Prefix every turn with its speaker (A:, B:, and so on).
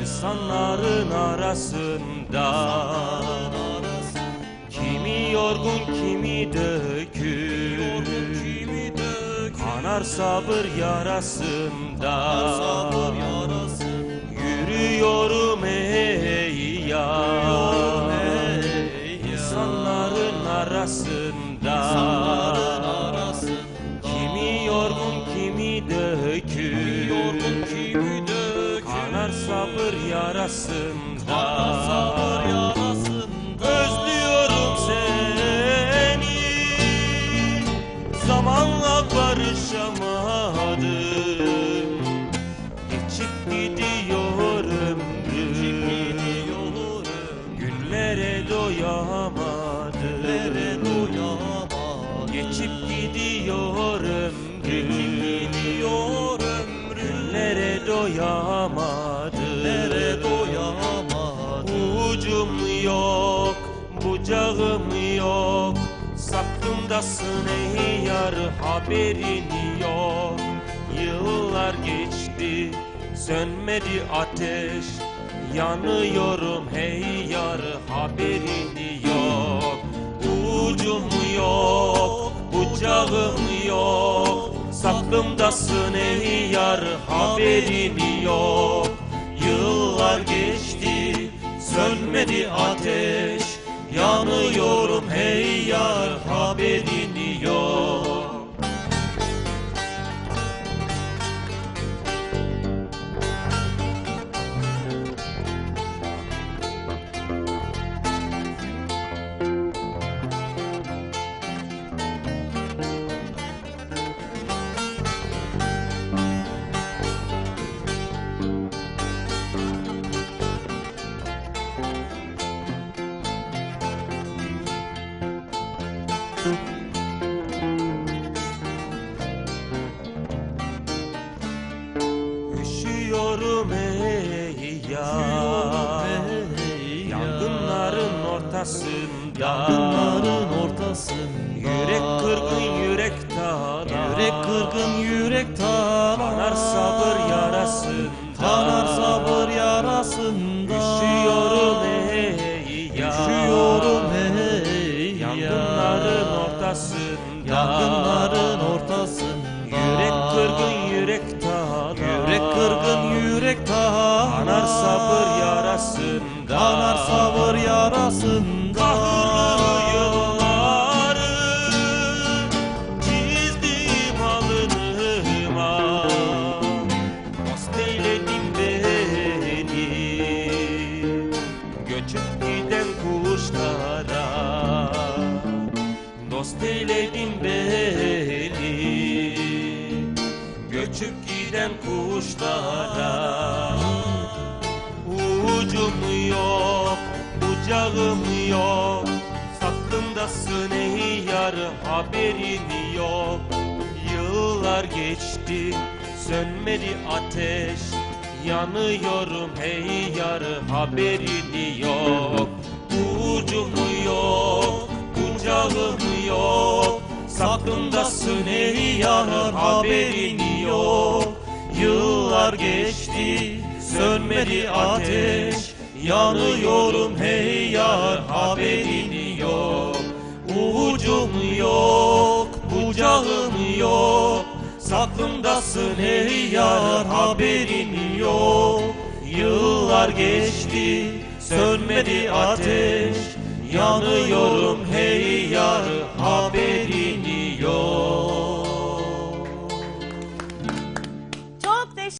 A: İnsanların arasında Kimi yorgun kimi dökül. Kanar sabır yarasında. Yürüyorum ey yar İnsanların arasında. Kimi yorgun kimi dökül. Kanar sabır yarasında Geçip gidiyor ömrüm. Günlere doyamadım Ucum yok, bucağım yok. Saklımdasın ey yar haberin yok. Yıllar geçti, sönmedi ateş. Yanıyorum hey yar haberin bucağım yok. Saklımdasın ey yar haberin yok. Yıllar geçti sönmedi ateş. Yanıyorum hey yar haberin Üşüyorum ey yar. Yangınların ortasında.
B: Yangınların ortasında.
A: Yürek kırgın yürek talar
B: Yürek kırgın yürek talar
A: Yangınların ortasında. Yürek kırgın yürek talar
B: Yürek kırgın yürek talar
A: Kanar sabır yarasında.
B: Kanar sabır yarasında
A: bucağım yok. Saklımdasın ey yar haberin yok. Yıllar geçti, sönmedi ateş. Yanıyorum hey yar haberin yok. Ucum yok, bucağım yok. Saklımdasın ey yar haberin yok. Yıllar geçti sönmedi ateş Yanıyorum hey yar haberin yok. Ucum yok bucağım yok. Saklımdasın hey yar haberin yok. Yıllar geçti sönmedi ateş. Yanıyorum hey